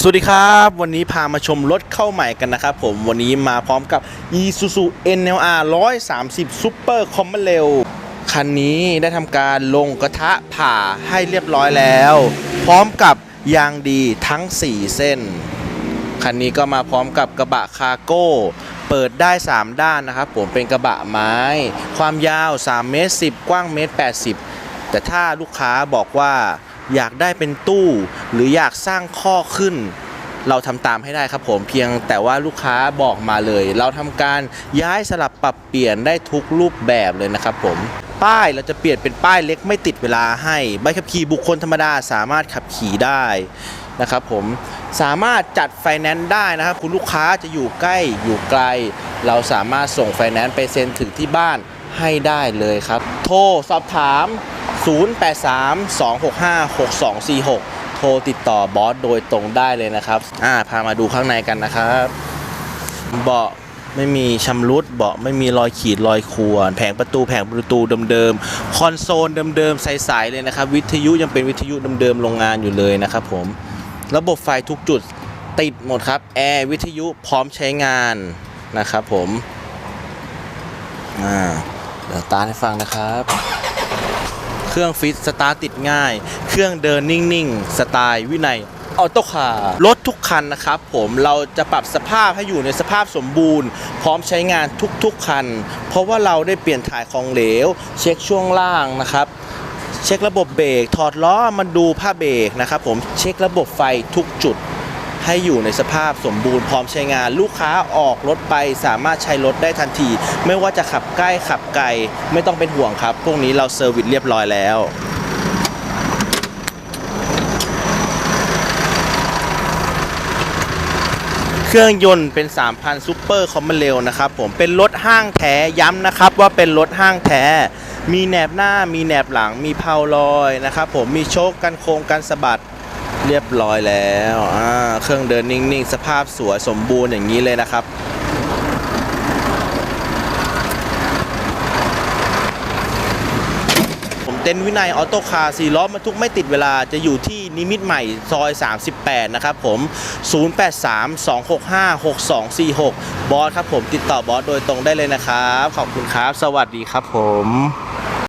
สวัสดีครับ วันนี้พามาชมรถเข้าใหม่กันนะครับผมวันนี้มาพร้อมกับ Isuzu NLR 130 Super c o m m o n r a i l คันนี้ได้ทำการลงกระทะผ่าให้เรียบร้อยแล้ว พร้อมกับยางดีทั้ง 4 เส้น คันนี้ก็มาพร้อมกับกระบะคาร์โก้ เปิดได้ 3 ด้านนะครับผมเป็นกระบะไม้ ความยาว3เมตร10 กว้างเมตร80 แต่ถ้าลูกค้าบอกว่า อยากได้เป็นตู้ หรืออยากสร้างข้อขึ้น เราทำตามให้ได้ครับผมเพียงแต่ว่าลูกค้าบอกมาเลย เราทำการย้ายสลับปรับเปลี่ยนได้ทุกรูปแบบเลยนะครับผมป้ายเราจะเปลี่ยนเป็นป้ายเล็กไม่ติดเวลาให้ใบขับขี่บุคคลธรรมดาสามารถขับขี่ได้นะครับผมสามารถจัดไฟแนนซ์ได้นะครับคุณลูกค้าจะอยู่ใกล้อยู่ไกล เราสามารถส่งไฟแนนซ์ไปเซ็นถึงที่บ้านให้ได้เลยครับ โทรสอบถาม 0832656246 โทรติดต่อบอสโดยตรงได้เลยนะครับ อ่า พามาดูข้างในกันนะครับ เบาะไม่มีชำรุดเบาะไม่มีรอยขีดรอยข่วนแผงประตูแผงประตูเดิมๆคอนโซลเดิมๆใสๆเลยนะครับ วิทยุยังเป็นวิทยุเดิมๆโรงงานอยู่เลยนะครับผมระบบไฟทุกจุดติดหมดครับแอร์วิทยุพร้อมใช้งานนะครับผมอ่าเดี๋ยวตาให้ฟังนะครับ เครื่องฟิตสตาร์ติดง่าย เครื่องเดินนิ่งๆ สไตล์วินัยออโต้คาร์รถทุกคันนะครับผมเราจะปรับสภาพให้อยู่ในสภาพสมบูรณ์ พร้อมใช้งานทุกๆคัน เพราะว่าเราได้เปลี่ยนถ่ายของเหลว เช็คช่วงล่างนะครับเช็คระบบเบรกถอดล้อมาดูผ้าเบรกนะครับผมเช็คระบบไฟทุกจุด ให้อยู่ในสภาพสมบูรณ์พร้อมใช้งาน ลูกค้าออกรถไปสามารถใช้รถได้ทันที ไม่ว่าจะขับใกล้ขับไกลไม่ต้องเป็นห่วงครับ พวกนี้เราเซอร์วิสเรียบร้อยแล้วเครื่องยนต์เป็น 3,000ซูเปอร์คอมมอนเรลนะครับผม เป็นรถห้างแท้ย้ำนะครับว่าเป็นรถห้างแท้ มีแหนบหน้า มีแหนบหลัง มีเพาลอยนะครับผม มีโชคกันโค้งกันสะบัด เรียบร้อยแล้วอ่าเครื่องเดินนิ่งๆ สภาพสวยสมบูรณ์อย่างนี้เลยนะครับผมเต้นวินัยออโต้คาร์สี่ล้อบรรทุกไม่ติดเวลาจะอยู่ที่นิมิตใหม่ซอย 38 นะครับผม 0832656246 บอสครับผมติดต่อบอสโดยตรงได้เลยนะครับ ขอบคุณครับ สวัสดีครับผม